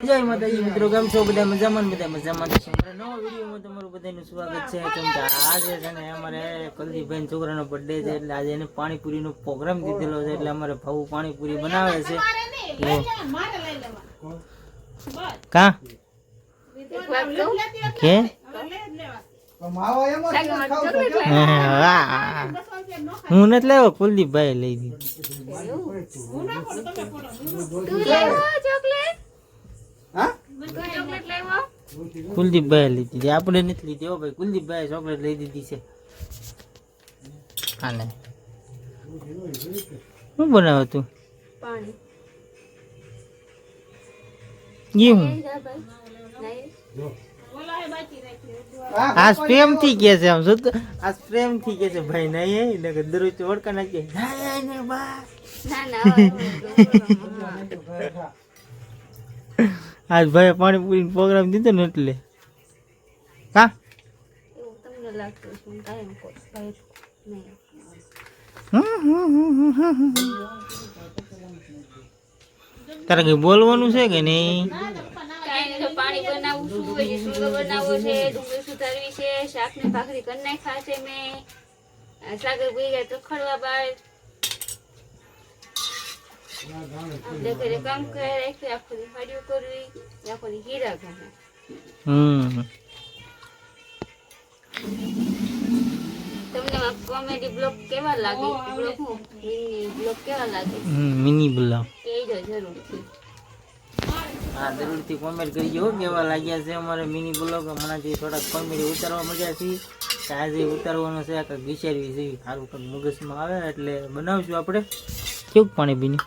જય માતાજી મિત્રો કેમ છો? બધા મજામાં બધા મજામાં? છો અમારા નવા વિડીયોમાં તમારું બધાનું સ્વાગત છે. કેમ કે આજે છે ને અમારે કલદીપભાઈ છોકરાનો બર્થડે છે એટલે આજે એને પાણીપુરીનો પ્રોગ્રામ દીધેલો છે એટલે અમારે ભાવ પાણીપુરી બનાવે છે. કા? કે? હા. નથી લાવ્યો કુલદીપભાઈ લઈ દીધી. કુલદીપભાઈ લઈ દીધી આપણે નથી લીધી હો ભાઈ કુલદીપભાઈ ચોકલેટ લઈ દીધી છે આને શું બનાવે તું એ હું આ પ્રેમથી કે છે આમ શું આ પ્રેમથી કે છે ભાઈ નહીં એ નકર દરરોજ તો ઓળખા નાખીએ નહીં ને બા આજ ભાઈ પાણીપુરી પ્રોગ્રામ દીધો ને એટલે. હા? તારે કઈ બોલવાનું છે કે નહીં? પાણી બનાવું છું બનાવવો છે, ડુંગળી છે શાક ને ભાખરી કરી નાખ્યા છે મેં. સાગર ભાઈ ચખડવા બાદ ઘરે કામ કરે આખો દી કરવી આખો હીરા ઘરે હમ તમને કોમેડી બ્લોગ કેવા લાગે બ્લોગ હું બ્લોગ કેવા લાગે મિની બોલાવ કહેજો જરૂરથી હા જરૂરથી કોમેન્ટ કરજો કેવા લાગ્યા છે અમારે મિની બ્લોગ હમણાંથી થોડાક કોમેડી ઉતારવા મજા છે આજે ઉતારવાનો છે કાંઈક વિચારવી છે સારું કંઈક મગજમાં આવે એટલે બનાવશું આપણે. કેવું પાણી બીની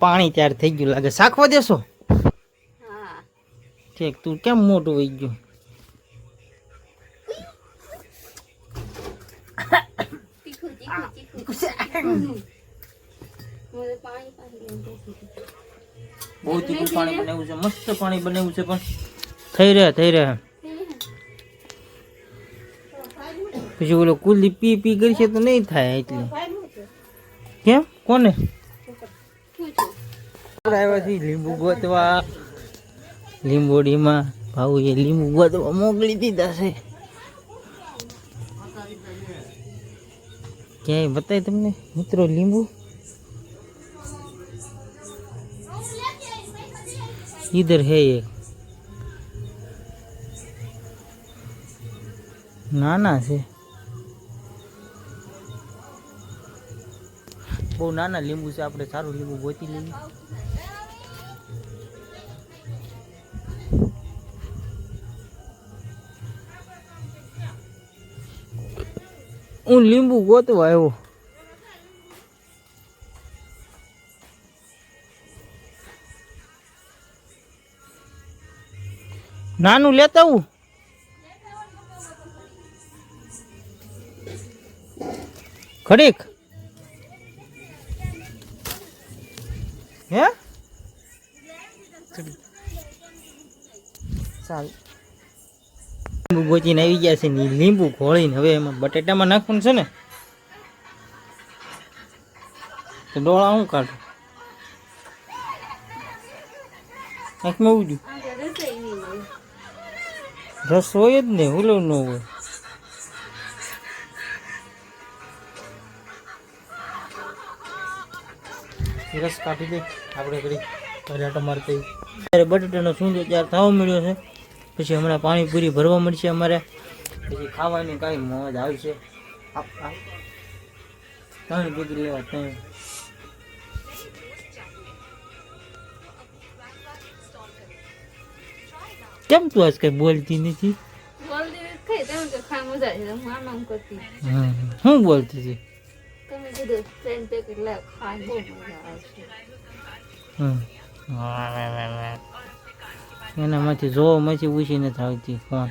પાણી તૈયાર થઈ ગયું લાગે. શાખવા દેશો? ઠીક તું કેમ મોટું વહી ગયું. બહુ તીખું પાણી બનાવ્યું છે. મસ્ત પાણી બનાવ્યું છે પણ. થઈ રહ્યા થઈ રહ્યા પછી ઓલો કુલદીપ પી પી કરશે તો નહીં થાય એટલે. કેમ? કોને? છે આપણે આવ્યા છીએ લીંબુ ગોતવા લીંબુ ગોતવા મોકલી દીધા છે. ક્યાંય બતાય તમને, મિત્રો, લીંબુ? ઈધર હે એક. નાના છે. બહુ નાના લીંબુ છે, આપણે સારું લીંબુ ગોતી લઈએ. હું લીંબુ ગોતવા આવ્યો. નાનું લેતા આવું. ખડીક હે? ચાલ. લીંબુ ગોચીને આવી ગયા છે ને ઈ લીંબુ ઘોળીને હવે એમાં બટેટામાં નાખવાનું છે ને, તો ડોળા હું કાઢું? આંખમાં ઉડ્યું આ રસોઈ નહીં મળે રસ હોય જ ને ઓલો ન હોય. રસ કાઢી દે. આપણે ઘડી ઘરે આટો મારતા આવીએ. ત્યારે બટાટાનો સૂંદો તૈયાર થવા મળ્યો છે. પછી હમણાં પાણીપુરી ભરવા મળશે અમારે. પછી ખાવાની કાંઈ મોજ આવશે. ત્રણ લેવા ત્રણ. કેમ તું આજ કઈ બોલતી નથી? હું બોલતી હતી? તમે કીધું ફ્રેન્ડ પેકેટ લાવ ખાઈ બહુ મજા આવશે હમ. એનામાંથી જોવામાંથી ઉછી નથી આવતી ફોન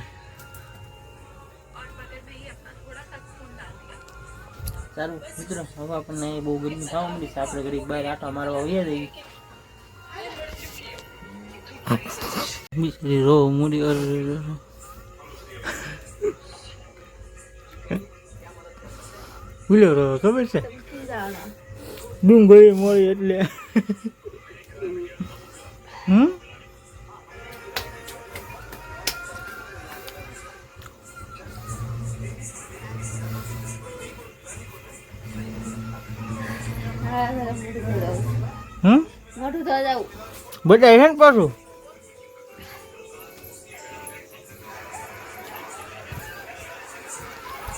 સારું, મિત્રો, હવે આપણને બહુ ગરમી થવા મળી છે, આપણે ઘરે બહાર આટો મારવા આવીએ જઈએ. બિચારી રો મૂડી અર. ભૂલ્યો રહ્યો ખબર છે? ડુંગળી મળી એટલે. હમ? બધા છે ને પાછું?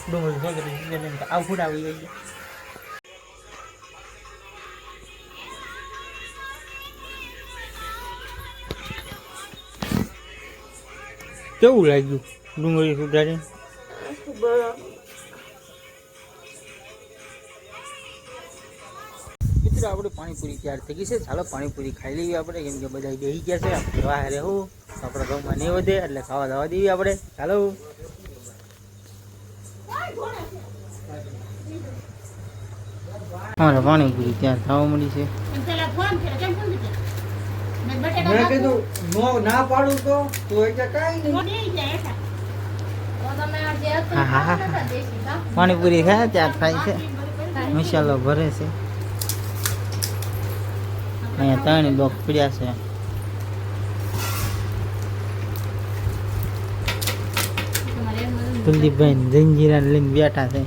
ડુંગળી આવું ફૂટ આવી ગઈ કેવું લાગ્યું ડુંગળી સુધારી મિત્રો આપણે પાણીપુરી તૈયાર થઈ ગઈ છે. ચાલો પાણીપુરી ખાઈ લઈએ આપણે. કેમ કે બધા બેસી ગયા છે. આપણે વાહ રહેવું આપણા ઘઉંમાં નહીં વધે એટલે ખાવા દાવા દઈએ આપણે. ચાલો. અમારે પાણીપુરી ત્યાં થવા મળી છે. મેં કીધું ના પાડું તો તો એટલે નહીં. હા હા હા પાણીપુરી ખાય ત્યાં થાય છે. મસાલો ભરે છે. ત્રણ બોક્સ પડ્યા છે. કુલદીપભાઈ જંજીરા લઈને બેઠા છે.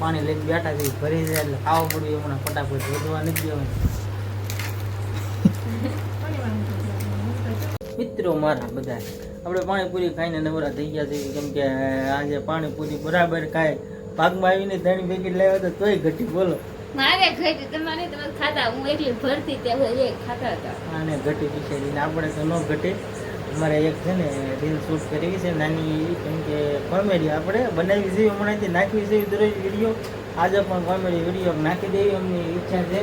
પાણી લઈને બેઠા છે, ભરી જાય એટલે ખાવા પડ્યું હમણાં ફટાફટ વધવા નથી આવે મિત્રો મારા બધા, આપણે પાણીપુરી ખાઈને નવરા થઈ ગયા છે, કેમ કે આજે પાણીપુરી બરાબર ખાય. પાકમાં આવીને ત્રણ પેકેટ લાવ્યા તો તોય ઘટી બોલો. મારે ઘટી તમારે તમે ખાતા હું એકલી ભરતી ત્યાં એ ખાતા હતા. અને ઘટી પીછેડીને આપણે તો ન ઘટે. અમારે એક છે ને રીલ શૂટ કરી છે. નાની કેમ કે કોમેડી આપણે બનાવી છે હમણાંથી નાખવી છે દરરોજ વીડિયો આજે પણ કોમેડી વીડિયો નાખી દેવી અમની ઈચ્છા છે.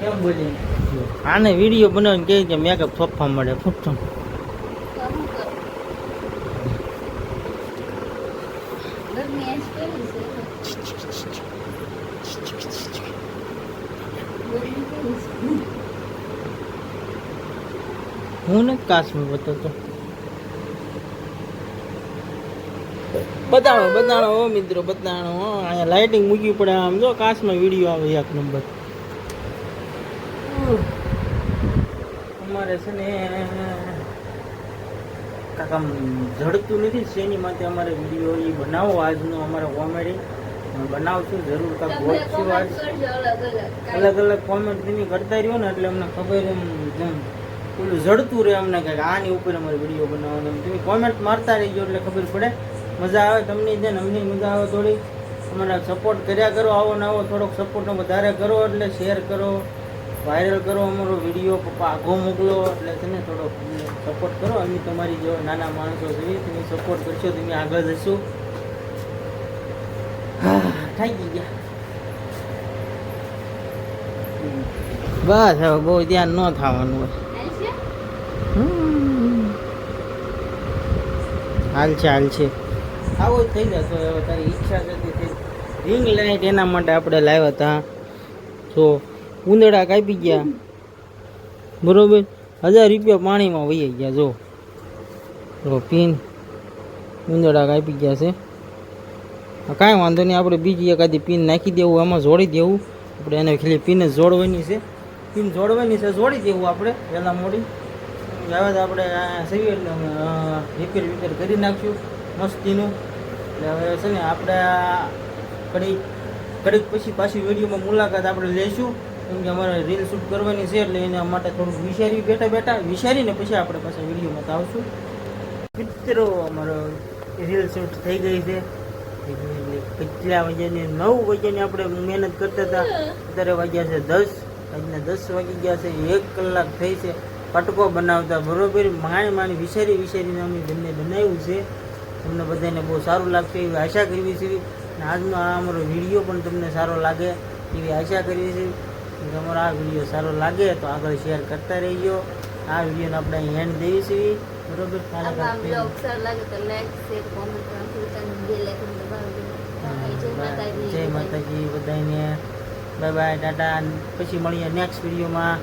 કેમ બોલી? આને વીડિયો બનાવીને કહે કે મેકઅપ સોફા મળે ફૂટતો તો હું કરું ગરમી આજ કેવી છે ગરમી કેવી છે હું ને કાશ્મીર બતાવતો. બતાડો બતાડો હો મિત્રો, બતાડો અહીંયા લાઇટિંગ મૂકવી પડે આમ. જો કાચમાં વીડિયો આવે એક નંબર અમારે છે ને, કાકા જડતું નથી શેની માટે અમારે વીડિયો એ બનાવો આજનો અમારે કોમેડી બનાવશું, જરૂર કા તમને ગોતશું આજ અલગ અલગ કોમેન્ટ તમે કરતા રહ્યો ને, એટલે અમને ખબર એમ, જેમ પેલું જડતું રહે અમને કે આની ઉપર અમારે વીડિયો બનાવવાનો તમે કોમેન્ટ મારતા રહીજો એટલે ખબર પડે. મજા આવે તમને છે ને અમને મજા આવે થોડી. અમારા સપોર્ટ કર્યા કરો, આવો ને આવો, થોડોક સપોર્ટ વધારે કરો, એટલે શેર કરો વાયરલ કરો અમારો વીડિયો પપ્પા આગો મોકલો, એટલે તમે થોડોક સપોર્ટ કરો. અમે તમારી જો નાના માણસો જોઈએ તમે સપોર્ટ કરશો, તમે આગળ જશો. હા ગઈ ગયા. બસ હવે બહુ ધ્યાન ન થવાનું હોય. હાલ છે હાલ છે. આવો જ થઈ જતો હવે તારી ઈચ્છા થતી હતી રિંગ લાઇટ એના માટે આપણે લાવ્યા હતા. તો ઉંદડા કાપી ગયા. બરોબર? હજાર રૂપિયા પાણીમાં વહી ગયા જો. પીન ઉંદરડા કાપી ગયા છે. કાંઈ વાંધો નહીં, આપણે બીજી એકાદી પિન નાખી દેવું એમાં જોડી દેવું. આપણે એને ખાલી પિન જ જોડવાની છે. પિન જોડવાની છે, જોડી દેવું આપણે, પહેલાં મોડી. હવે આપણે સહી એટલે રિપેર વિપેર કરી નાખ્યું મસ્તીનું. એટલે હવે છે ને, આપણે કડી કડીક પછી પાછી વિડીયોમાં મુલાકાત આપણે લઈશું કેમ કે અમારે રીલ શૂટ કરવાની છે, એટલે એના માટે થોડુંક વિચારી બેઠા બેઠા. વિચારીને પછી આપણે પાછા વિડીયોમાં આવશું. મિત્રો, અમારો રીલ શૂટ થઈ ગઈ છે. કેટલા વાગ્યાની? નવ વાગ્યાની આપણે મહેનત કરતા હતા. અત્યારે વાગ્યા છે દસ. આજના દસ વાગી ગયા છે. એક કલાક થઈ છે. કટકો બનાવતા બરોબર? માણી માણી વિચારી વિચારીને અમે બંને બનાવ્યું છે. તમને બધાને બહુ સારું લાગશે એવી આશા કરવી છે. અને આજનો આ અમારો વીડિયો પણ તમને સારો લાગે એવી આશા કરવી છે. તમારો આ વીડિયો સારો લાગે તો આગળ શેર કરતા રહીજો. આ વિડીયોને આપણે અહીં હેન્ડ દેવી છે બરોબર? સારો લાગે તો લાઈક શેર કોમેન્ટ કરવાનું ભૂલતા નહીં બેલ આઇકન દબાવી દેવાનું જય માતાજી જય માતાજી બધાને બાય બાય ટાટા પછી મળીએ નેક્સ્ટ વિડીયોમાં